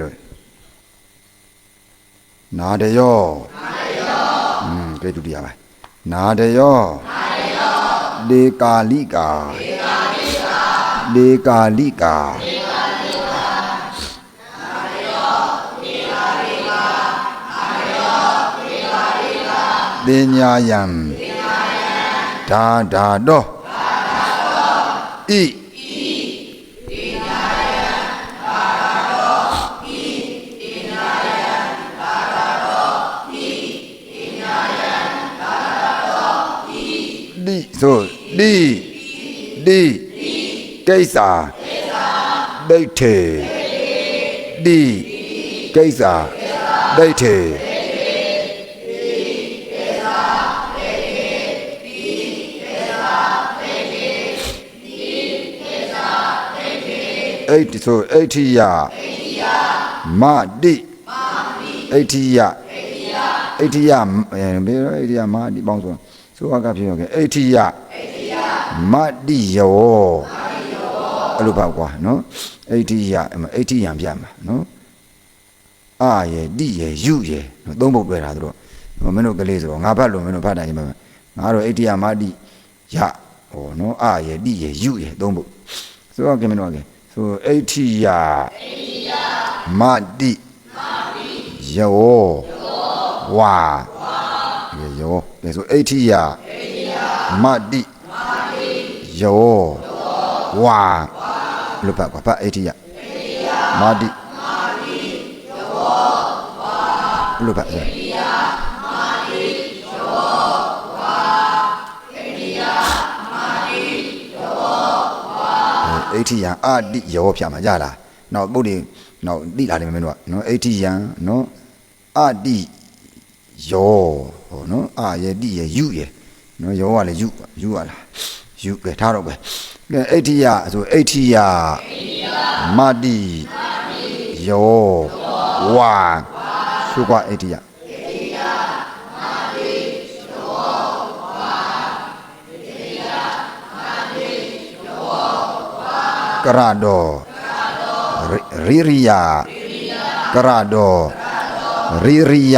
လို့နာတယောနာတယောอืมကဲဒုတိယပိုင်းနာတယောနာတယောလေကာလိကာလေကာလိကာလေကာလိကာလေကာလိကာနာတယောလေကာလိကာနာတယောလေကာလိကာတင်ညာယံတင်ညာယံဒါဒါတော့ဒါဒါတော့ဣ တိဆိုတိတိကိစ္စဒိဋ္ဌေတိကိစ္စဒိဋ္ဌေအဲ့ဒီဆိုအဋ္ဌိယမတိအဋ္ဌိယအဋ္ဌိယအဲဘယ်လိုအဋ္ဌိယမတိပေါင်းဆို ဆိုအကဖြစ်ရောကဲအဋ္ဌိယမတိယောအဲ့လိုပါကွာနော်အဋ္ဌိယအဋ္ဌိယံပြမှာနော်အာယေတိယေယုယေနော်သုံးပုတ်တွေ့တာတို့မင်းတို့ကလေးဆိုတော့ငါဖတ်လို့မင်းတို့ဖတ်တာကြီးမှာငါတို့အဋ္ဌိယမတိယဟောနော်အာယေတိယေယုယေသုံးပုတ်ဆိုတော့ကဲမင်းတို့ကဲဆိုအဋ္ဌိယမတိယောဝါယေယော ကဲဆိုအဋ္ဌိယမတိယောဝါလို့ပတ်ကွာပတ်အဋ္ဌိယမတိလို့ပတ်ဆိုအဋ္ဌိယံအာတိယောဖြာမှာကြလားနောက်ပုတ်တွေနောက်တိလာတယ်မင်းတို့ကနော်အဋ္ဌိယံနော်အာတိ ယောဟောနော်အာယေတိယေယုယေနော်ယောကလည်းယုယုရလားယုကဲထားတော့ပဲကဲအဋ္ဌိယဆိုအဋ္ဌိယမတိယောဝါသုကွာအဋ္ဌိယကရတောရိရိယကရတောရိရိယ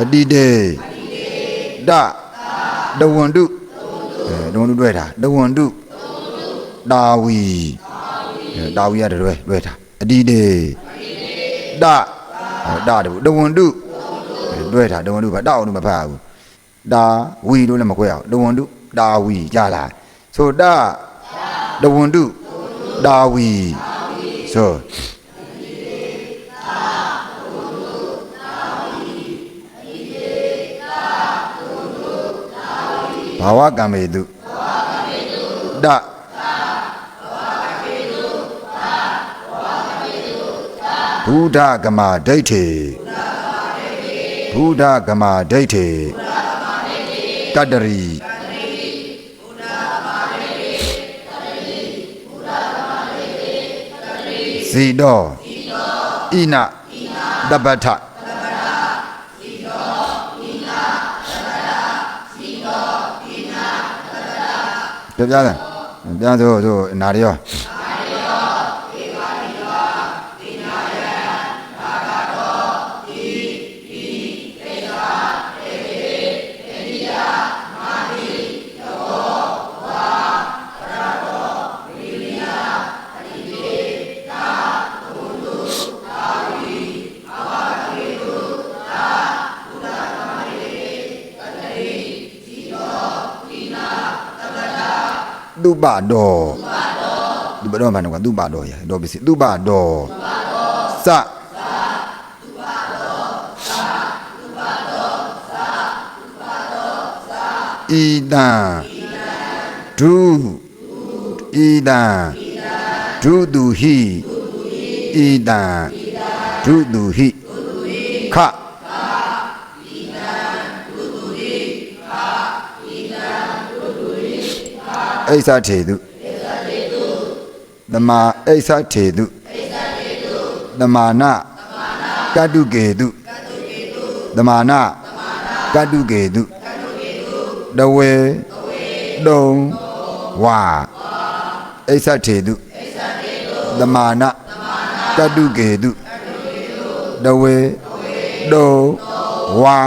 အတိတေဒဒဝန္တုအဲဒဝန္တုတွဲတာဒဝန္တုတာဝီအဲတာဝီရတယ်တွဲတွဲတာအတိတေဒအဲဒတဘူးဒဝန္တုအဲတွဲတာဒဝန္တုဘာတောက်လို့မဖတ်ဘူးဒါဝီလို့လည်းမခွဲအောင်ဒဝန္တုတာဝီကြလားဆိုဒဒဝန္တုတာဝီဆို ဘာဝကံမေတုဒဘုဒ္ဓဂမဒိဋ္ဌိဘုဒ္ဓဂမဒိဋ္ဌိတတ္တရီဇီတောဣနတပ္ပထ ပြပြတယ်ပြဆိုဆိုနာရယော သူပတော်သူပတော်မှန်တော့သူပတော်ရတော့ပစ္စည်းသူပတော်စဣဒံဒုဣဒံဒုတုဟိဣဒံဒုတုဟိ အိသထေတုသမာအိသထေတုသမာနကတုကေတုသမာနကတုကေတုတဝေတတုံဝါအိသထေတုသမာနတတုကေတုတဝေတုံဝါ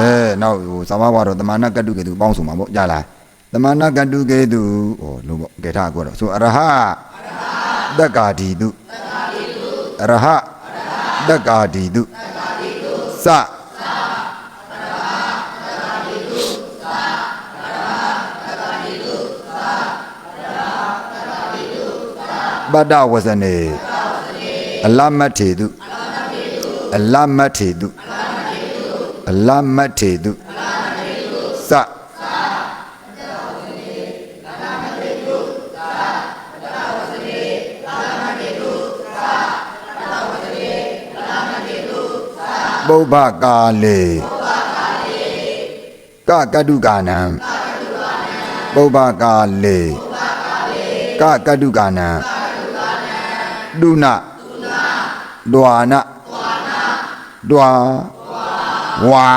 အဲနောက်ဟိုသမာဝါတော့သမာနကတုကေတုပေါင်းစုမှာပေါ့ကြားလားသမာနကတုကေတုဟောလို့ပေါ့ကေထားကောတော့ဆိုအရဟတက္ကာဒီတုအရဟတက္ကာဒီတုစပတ္တဝဇနေအလမတ်ထေတုအလမတ်ထေတုအလမတ်ထေတု စပုဗ္ဗကာလေကကတုကာနံပုဗ္ဗကာလေကကတုကာနံဒုနဒွာနဒွာ ဝါ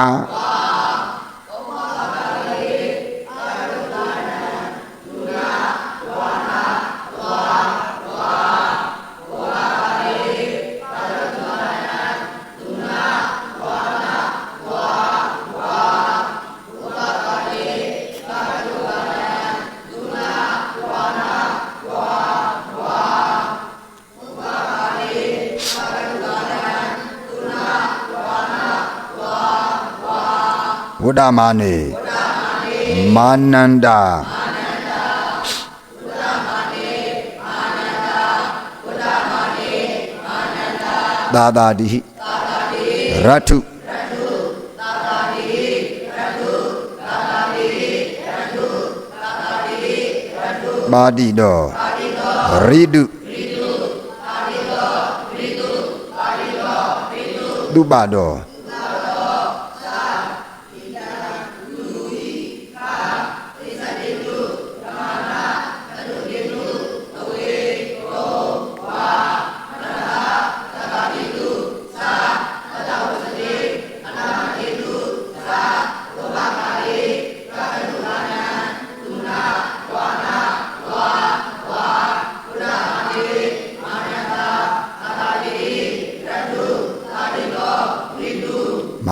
ဝဒ္ဓမာနေမာနန္ဒာသာသာတိဟိရထုပါတိတော်ရိတုသူပတော်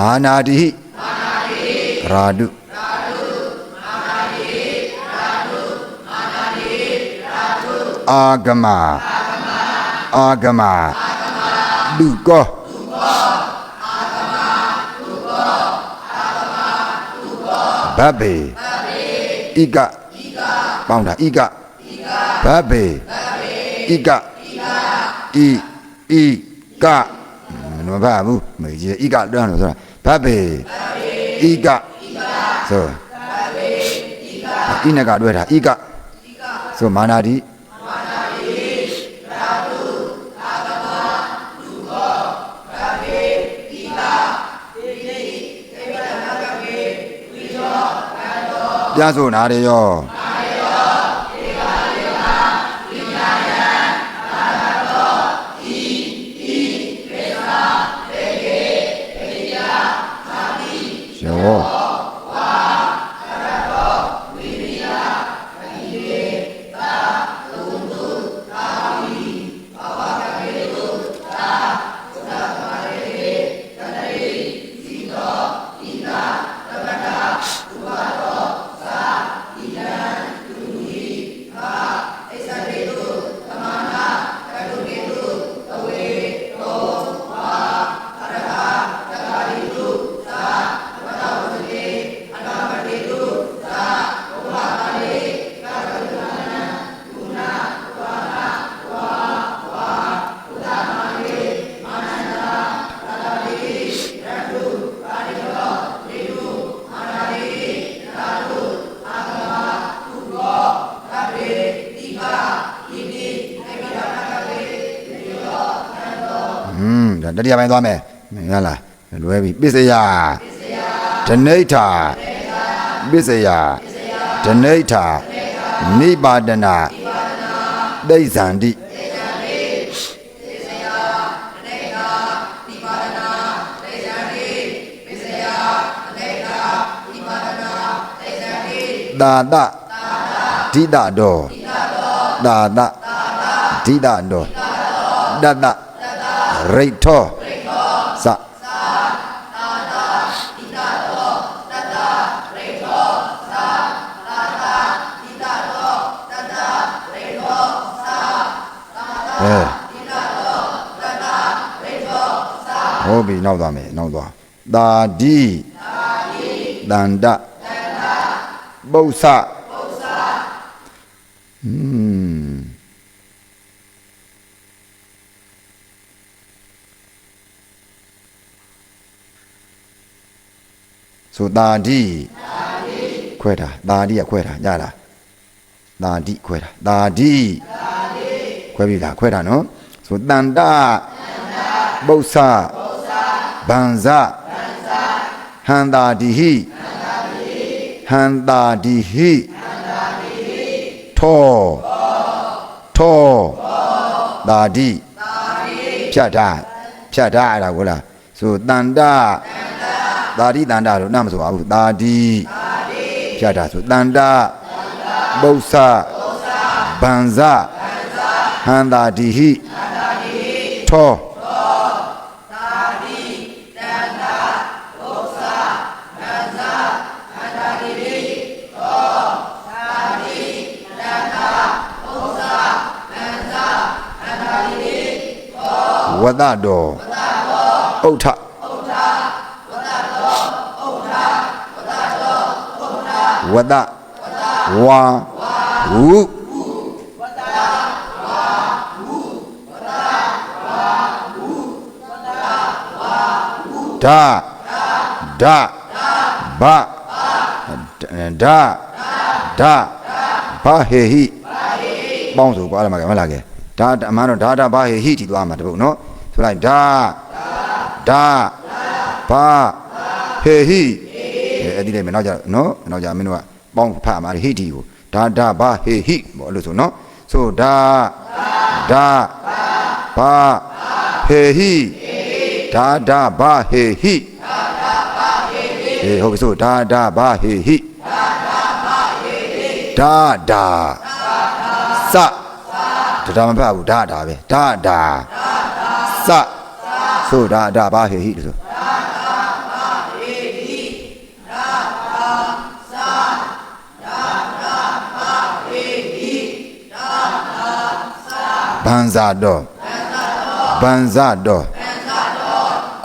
မာနာတိဟိရာတုအာဂမအာဂမလူကောဘဗေဣကပေါင်းတာဣကဘဗေဣကဣဣကမနဘာဘူးမေကြီးဣကတွန်းလို့ဆိုတာ ဘဗေဣကဆိုဣနကတွဲတာဣကဆိုမာနာတိပြန်ဆိုနာရရော ရောอื တတိယပိုင်းသွားမယ်ဟုတ်လားလွဲပြီပစ္စယဒနိဋ္ဌာပစ္စယဒနိဋ္ဌာနိပါဒနာသိဇန္တိသာတဒိတတော်သာတဒိတတော်တတရိတ်ထော အဲဟုတ်ပြီနောက်သွားမယ်နောက်သွားသာဒီတန္တပု္ပ္ပอืมဆိုသာဒီခွဲတာသာဒီကခွဲတာညလားသာဒီခွဲတာသာဒီ ခွဲပြီလားခွဲတာနော်ဆိုတန္တပု္ပ္ပဗံဇဟန္တာဒီဟိဟန္တာဒီဟိထောထောသာဒီဖြတ်တာဖြတ်တာအဲ့ဒါကိုလားဆိုတန္တသာဒီတန္တလို့နားမဆိုပါဘူးသာဒီဖြတ်တာဆိုတန္တပု္ပ္ပဗံဇ ဟန္တာဒီဟိထောဝတ္တတော်ဥဋ္ဌဝတ္တဝါဝု ဓာဓာဘဓာဓာဘဟေဟိပေါင်းစုကွာလည်းမကမလားကဲဓာအမှန်တော့ဓာဓာဘဟေဟိတီသွားမှာတပုတ်နော်ဆိုလိုက်ဓာဓာဘဟေဟိအဲအဲ့ဒီလေးမယ်နောက်ကြနော်နောက်ကြမင်းတို့ကပေါင်းဖတ်မှာဟိတီကိုဓာဓာဘဟေဟိပေါ့အဲ့လိုဆိုနော်ဆိုဓာဓာဘဟေဟိ ဓာဓာဘဟေဟိအေးဟုတ်ပြီဆိုဓာဓာဘဟေဟိဓာဓာစဒါဒါမဖတ်ဘူးဓာဓာပဲဓာဓာစဆိုဓာဓာဘဟေဟိလို့ဆိုဗန်ဇာတော်ဗန်ဇာတော်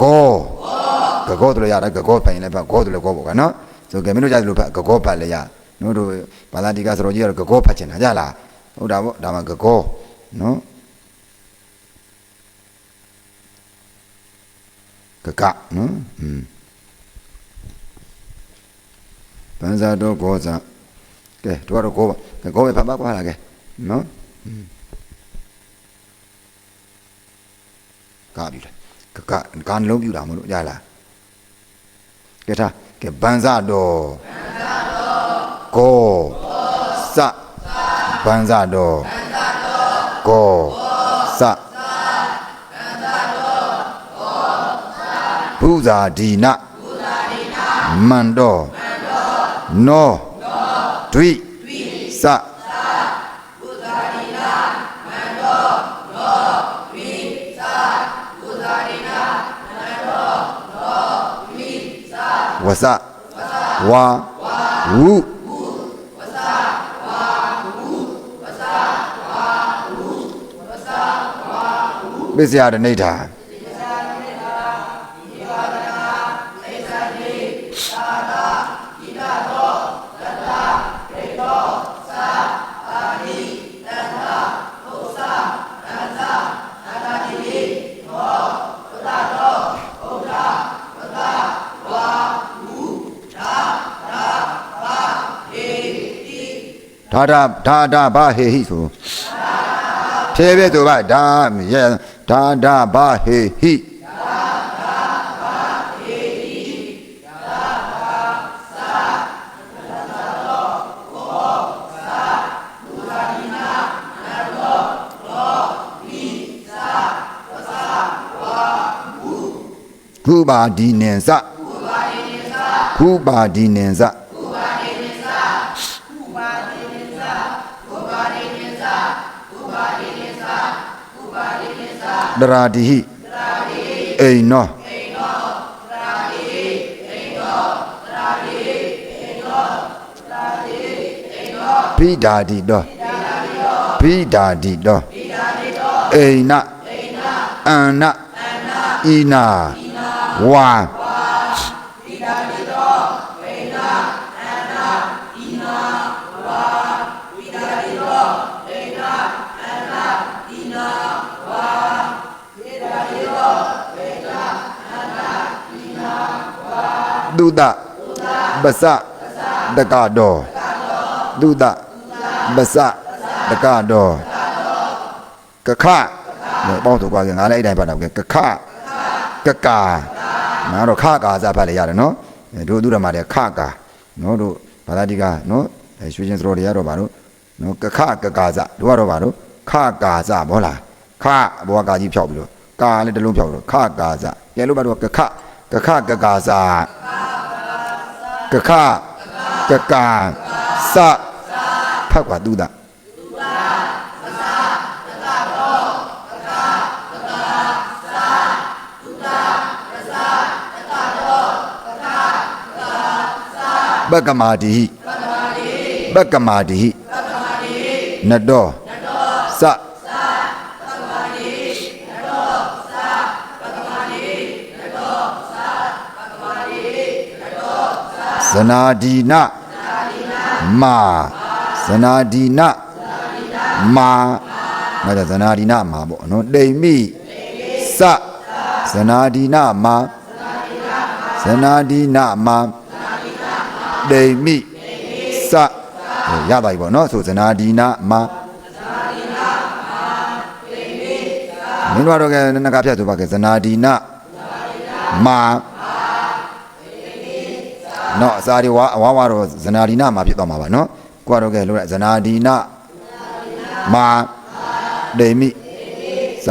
ကောဂကောတို့လည်းရတယ်ဂကောပိုင်လည်းဖတ်ဂောတို့လည်းဂောပေါ့ကနော်ဆိုကဲမင်းတို့ကြားလို့ဖတ်ဂကောဖတ်လည်းရတို့တို့ဘာသာတိကစရောကြီးကတော့ဂကောဖတ်ချင်တာကြလားဟုတ်တာပေါ့ဒါမှဂကောနော်ကကနော်อืมဗန်ဇာတော်ဂောဇာကဲတို့ကတော့ဂောပါဂောပဲဖတ်ပါကွာလားကဲနော်ကပြီလား ကကကနှလုံးပြူတာမလို့ရလားကဲထားကဲဗန်ဇာတော်ဗန်ဇာတော်ကိုစဗန်ဇာတော်ကိုစဘုဇာဒီနမန္တောနောဒွိစ ဝစဝါဝုပစ္စယတနိဋ္ဌာ ဒါဒါဒါဒါဘာဟေဟိဆိုဖြေပြသူကဒါယေဒါဒါဘာဟေဟိကုပါဒီနေစကုပါဒီနေစကုပါဒီနေစ တရာတိဟိအိနောပိဓာတိတောပိဓာတိတောအိနအန္နဣနာဝါ သုဒပစတကတော်သုဒပစတကတော်ကခလို့ပေါင်းဆိုကြွားကြငါလည်းအဲ့တိုင်းပတ်တာကကခကကာငါတော့ခကာစဖတ်လိုက်ရတယ်နော်အဲတို့သူရမှာတဲ့ခကာနော်တို့ဘာသာတိကနော်အဲရွှေချင်းစတော်တွေရတော့ဗါတို့နော်ကခကကာစတို့ကတော့ဗါတို့ခကာစဘောလားခဘောကာကြီးဖြောက်ပြီးတော့ကာလည်းတစ်လုံးဖြောက်ပြီးတော့ခကာစကဲလို့ဗါတို့ကခကခကကာစ ကခကကာစဖတ်ကွာသူတာပကမာတိပကမာတိပကမာတိနတော် ဇနာဒီနမာဇနာဒီနမာမဒါဇနာဒီနမာပေါ့နော်တိမ်မိစဇနာဒီနမာဇနာဒီနမာဒိမိစရပါပြီပေါ့နော်ဆိုဇနာဒီနာမမင်းတို့တော့ကနကဖြတ်ဆိုပါကဇနာဒီနာမ နော်အစာဒီဝါဝါဝါတော့ဇနာဒီနာမဖြစ်သွားမှာပါနော်ကိုကတော့ကဲလို့ဇနာဒီနာမဒိမိစ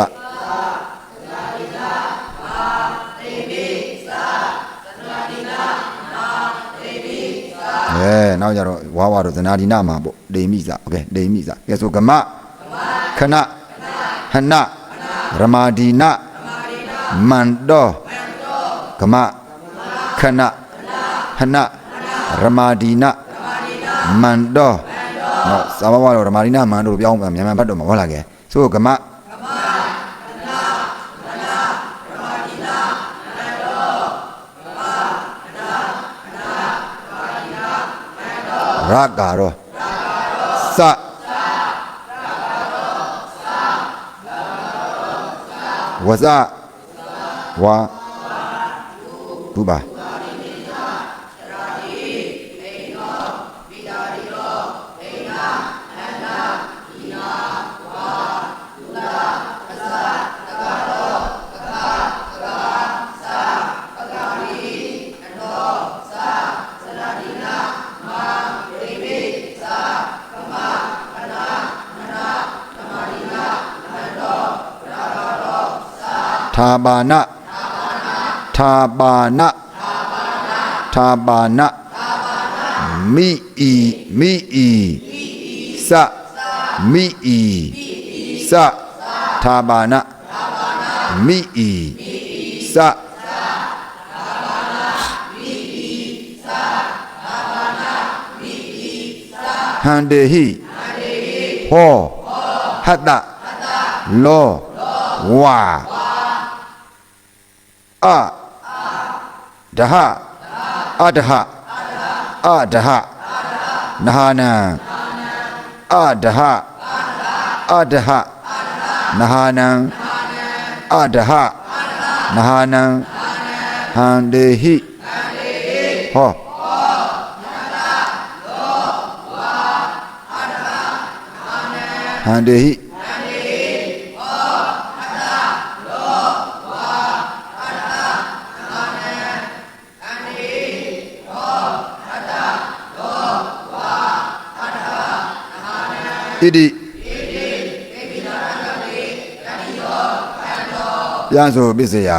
အဲနောက်ကြတော့ဝါဝါတော့ဇနာဒီနာမှာပေါ့ဒိမိစโอเคဒိမိစကဲဆိုကမခဏဟနရမာဒီနာမန္တောကမခဏ ဟနရမာဒီနာမန္တောနော်သာဘဝတော့ရမာဒီနာမန္တောလို့ပြောင်းမြန်မြန်ဖတ်တော့မှာဟုတ်လားကဲဆိုကမရကာရောစဝဇဝါဘူပါ ထာပါဏထာပါဏထာပါဏမိဤမိဤစမိဤစထာပါဏမိဤစဟန္တေဟိဟောဟတ္တလောဝါအ ဒဟအဒဟအဒဟနဟာနံအဒဟအဒဟနဟာနံအဒဟနဟာနံဟန္တေဟိဟောဟန္တေဟိ ဣတိပြန်ဆိုပစ္စယ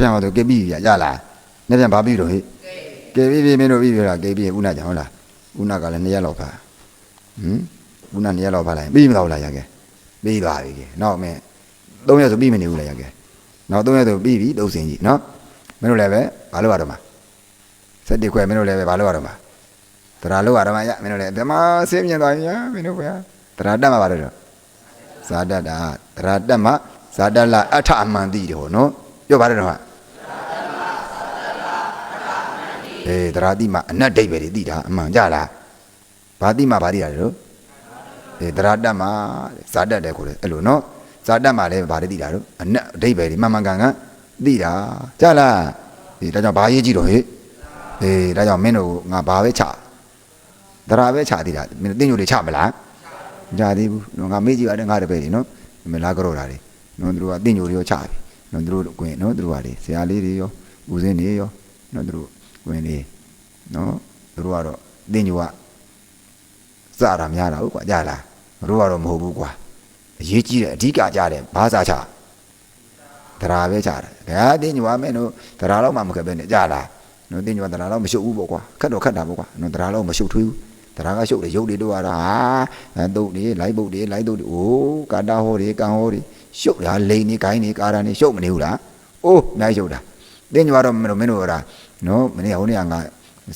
နှစ်ပြန်မှာဆိုကေပြီးရရလားနှစ်ပြန်ဘာပြီးတော့ဟိကေပြီးပြီးမင်းတို့ပြီးပြီလားကေပြီးဦးနာကြောင့်ဟုတ်လားဦးနာကလည်းနှစ်ရက်လောက်ဖာဟမ်ဦးနာနှစ်ရက်လောက်ဖာလိုက်ပြီးမတော့လားရကဲပြီးသွားပြီကဲနောက်မင်းသုံးရက်ဆိုပြီးမနေဘူးလားရကဲနောက်သုံးရက်ဆိုပြီးပြီသုံးစင်ကြီးနော်မင်းတို့လည်းပဲဘာလို့ရတော့မှာစက်တိခွဲမင်းတို့လည်းပဲဘာလို့ရတော့မှာတရာလို့ရတော့မှာရမင်းတို့လည်းဓမ္မဆင်းမြင်သွားပြီညာမင်းတို့ဗျာတရာတက်မှာပါတော့ဇာတတာတရာတက်မှာဇာတလအထအမှန်တိတယ်ဟောနော်ပြောပါတယ်တော့ ဟာအေးတရာတိမှာအနတ်ဒိဗ္ဗေတွေတိတာအမှန်ကြလားဘာတိမှာဘာတိတာလဲတို့အေးတရာတက်မှာဇာတက်တယ်ကိုလေအဲ့လိုနော်ဇာတက်မှာလည်းဘာတွေတိတာတို့အနတ်ဒိဗ္ဗေတွေမှန်မှန်ကန်ကန်တိတာကြလားဒီဒါကြောင့်ဘာရေးကြည့်တော့ဟေ့အေးဒါကြောင့်မင်းတို့ငါဘာပဲချတရာပဲချတိတာမင်းတို့တင်းညိုတွေချမလားမချသေးဘူးငါမေ့ကြည့်ရတယ်ငါတပည့်တွေနော်မလာကြတော့တာတွေနော်သူတို့ကတင်းညိုတွေရောချပြီနော်သူတို့ကွင်နော်သူတို့ကလေဆရာလေးတွေရောဦးစင်းတွေရောနော်သူတို့ ကွင်လေးနော်သူတို့ကတော့တင်းညိုကစတာများတာဟုတ်ကွာကြလားတို့ကတော့မဟုတ်ဘူးကွာအရေးကြီးတယ်အဓိကကြတယ်ဘာသာချတရာပဲချတယ်ဒါတင်းညိုကမင်းတို့တရာတော့မှမခက်ပဲနဲ့ကြလားနော်တင်းညိုကတရာတော့မရှုပ်ဘူးပေါ့ကွာခက်တော့ခက်တာပေါ့ကွာနော်တရာတော့မရှုပ်ထွေးဘူးတရာကရှုပ်တယ်ရုပ်တွေတို့ရတာဟာအဲတုတ်တွေလိုက်ပုတ်တွေလိုက်တုတ်တွေအိုးကာတာဟောတွေကံဟောတွေရှုပ်တာလိန်နေကိုင်းနေကာရာနေရှုပ်မနေဘူးလားအိုးအများကြီးရှုပ်တာတင်းညိုကတော့မင်းတို့မင်းတို့က နော်မနေ့ဟိုနေ့ကငါ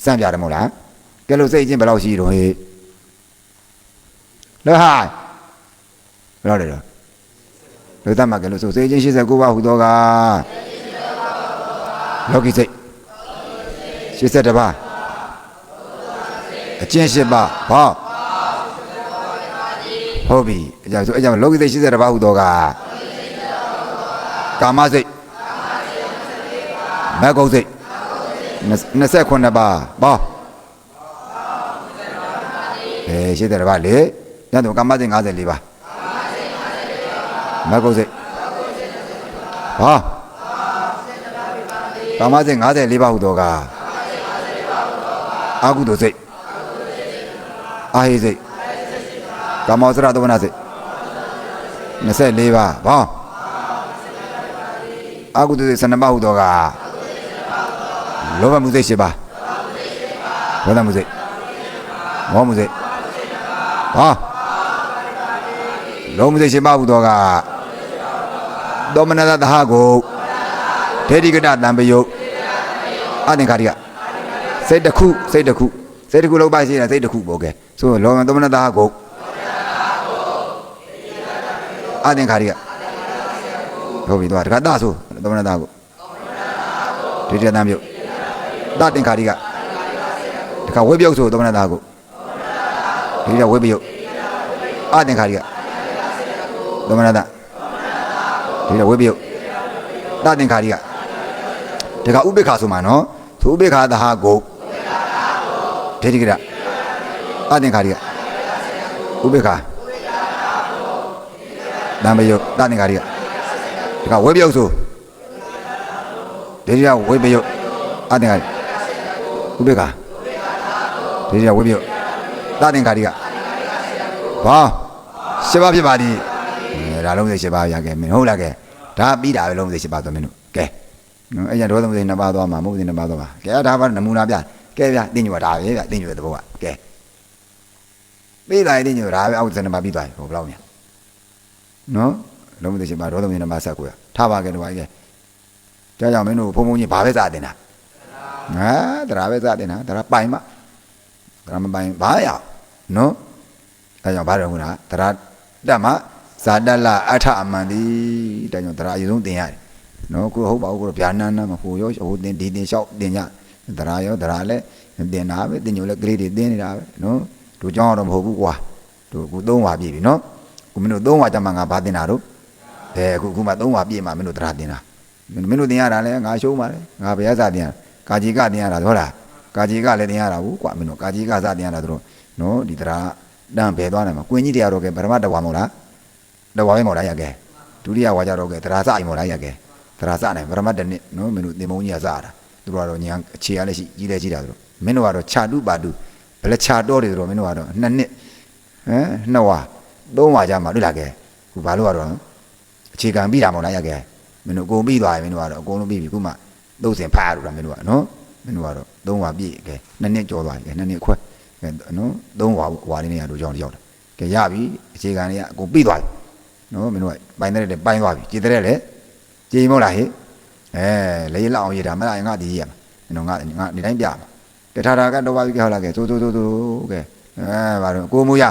စမ်းပြတယ်မဟုတ်လားကဲလို့စိတ်ချင်းဘယ်လောက်ရှိတော့ဟေးလဲဟာဘယ်လောက်လဲတော့လူသားမှာကဲလို့ဆိုစိတ်ချင်း89ပါးဟူသောကလောကီစိတ်82ပါးအကျင့်8ပါးဟောဟုတ်ပြီအကြောင်းဆိုအကြောင်းလောကီစိတ်82ပါးဟူသောကကာမစိတ်မဂ္ဂုစိတ် 29ပါးပေါ့အဲ82ပါးလေညတော့ကာမစိတ်54ပါးမဂ္ဂုစိတ်ဟာကာမစိတ်54ပါးဟူသောကအာဟုတုစိတ်အာဟိစိတ်ကာမောစရတဝနာစိတ်24ပါးဘောအာဟုတုစိတ်12ပါးဟူသောက လောဘမှုစိတ်7ပါးဒေါသမှုစိတ်မောမှုစိတ်ဟာလောမှုစိတ်7ပါးဟူသောကသောမနတသဟကိုဒေတိကတတံပယုတ်အသင်္ခါရိကစိတ်တစ်ခုစိတ်တစ်ခုစိတ်တစ်ခုလောက်ပါရှိတယ်စိတ်တစ်ခုပေါ့ကဲဆိုလောမသောမနတဟကိုအသင်္ခါရိကဟုတ်ပြီတော့တခါတဆိုသောမနတဟကိုဒေတိကတံပယု တ်တသင်္ခါရိကတခါဝိပယုတ်ဆိုသောမနတဟကိုဒေတိကဝိပယုတ်အသင်္ခါရိကသောမနတဒီတော့ဝိပယုတ်တသင်္ခါရိကတခါဥပိ္ပခာဆိုမှာနော်သူဥပိ္ပခာသဟာကိုဒေတိကရအသင်္ခါရိကဥပိ္ပခာတံပယုတ်တသင်္ခါရိကတခါဝိပယုတ်ဆိုဒေတိကဝိပယုတ်အသင်္ခါရိ ဥပိ္ပခာဒေတိကဝိပယုတ်တသင်္ခါရိကဘာရှင်းပါဖြစ်ပါသည်အဲဒါလုံးစိတ်ရှိပါရခဲ့မင်းဟုတ်လားကဲဒါပြီးတာပဲလုံးစိတ်ရှိပါသွားမင်းတို့ကဲနော်အဲ့ကြဒေါသမစိတ်နှစ်ပါးသွားမှာမဟုတ်စိတ်နှစ်ပါးသွားမှာကဲဒါပါနမူနာပြကဲဗျတင်းညွာဒါပဲဗျတင်းညွာတဲ့ဘောကကဲပြီးတာတင်းညွာဒါပဲအောက်စနေပါပြီးသွားပြီဟိုဘယ်လောက်မြန်နော်လုံးစိတ်ရှိပါဒေါသမစိတ်နှစ်ပါးဆက်ကိုရထားပါကဲတော့ကဲကြောက်ကြောင်မင်းတို့ဘုံဘုံကြီးဘာပဲစတင်တာ ဟာဒါပဲစတင်တာဒါပိုင်မဒါမပိုင်ဘာရနော်အဲကြောင့်ဘာတော့ခုနကဒါတက်မှာဇာတလအထအမှန်ဒီတကြောင့်တရားအရင်ဆုံးသင်ရတယ်နော်ကိုဟုတ်ပါဘူးကိုဗျာနန်းနန်းမဟိုရောဟိုသင်ဒီသင်လျှောက်သင်ကြတရားရောတရားလည်းသင်တာပဲသင်ညိုလည်းကလေးတွေသင်နေတာပဲနော်တို့ကြောင်းတော့မဟုတ်ဘူးကွာတို့ကိုသုံးဝါပြည့်ပြီနော်ကိုမင်းတို့သုံးဝါကြမှာငါဘာသင်တာတို့ဘယ်အခုခုမှသုံးဝါပြည့်မှမင်းတို့တရားသင်တာမင်းတို့သင်ရတာလဲငါရှုံးပါလေငါဘယ်ရစာသင်ရ ကာကြီးကသင်ရတာဟုတ်လားကာကြီးကလည်းသင်ရတာဘူးကွာမင်းတို့ကာကြီးကစသင်ရတာတို့နော်ဒီတရားတန်းဘယ်သွားနိုင်မှာကွင်းကြီးတရားတော့ကဲပရမတဝါမဟုတ်လားတော့ဝါပဲမော်လာရကဲဒုတိယဝါကြတော့ကဲသရာစအိမ်မော်လာရကဲသရာစနိုင်ပရမတ်တနစ်နော်မင်းတို့တင်မုံကြီးကစားတာသူတို့ကတော့ညာအခြေရလည်းရှိကြီးလည်းကြီးတာသူတို့မင်းတို့ကတော့ခြာတုပါတုဘယ်လက်ခြာတော့တယ်သူတို့မင်းတို့ကတော့နှစ်နှစ်ဟမ်နှစ်ဝါသုံးဝါကြမှာတွေ့လာကဲခုဘာလို့ကတော့အခြေခံပြီးတာမော်လာရကဲမင်းတို့အကုန်ပြီးသွားပြီမင်းတို့ကတော့အကုန်လုံးပြီးပြီခုမှ သုံးစင်ဖားရလို့လားမင်းတို့ကနော်မင်းတို့ကတော့သုံးဝါပြည့်ကဲနှစ်နှစ်ကျော်သွားပြီကဲနှစ်နှစ်ခွဲကဲနော်သုံးဝါဝါလေးနေရတို့ကြောင်းတယောက်တာကဲရပြီအခြေခံတွေကအကုန်ပြီးသွားပြီနော်မင်းတို့ကပိုင်တဲ့တဲ့ပိုင်းသွားပြီကြည်တဲ့လေကြည်မို့လားဟိအဲလေးလောက်အောင်ရတာမလားငါဒီကြီးရမှာမင်းတို့ငါငါဒီတိုင်းပြမှာကဲထာတာကတော့ပါပြီကဲဟုတ်လားကဲသိုးသိုးသိုးသိုးကဲအဲဘာလို့ကိုမူရ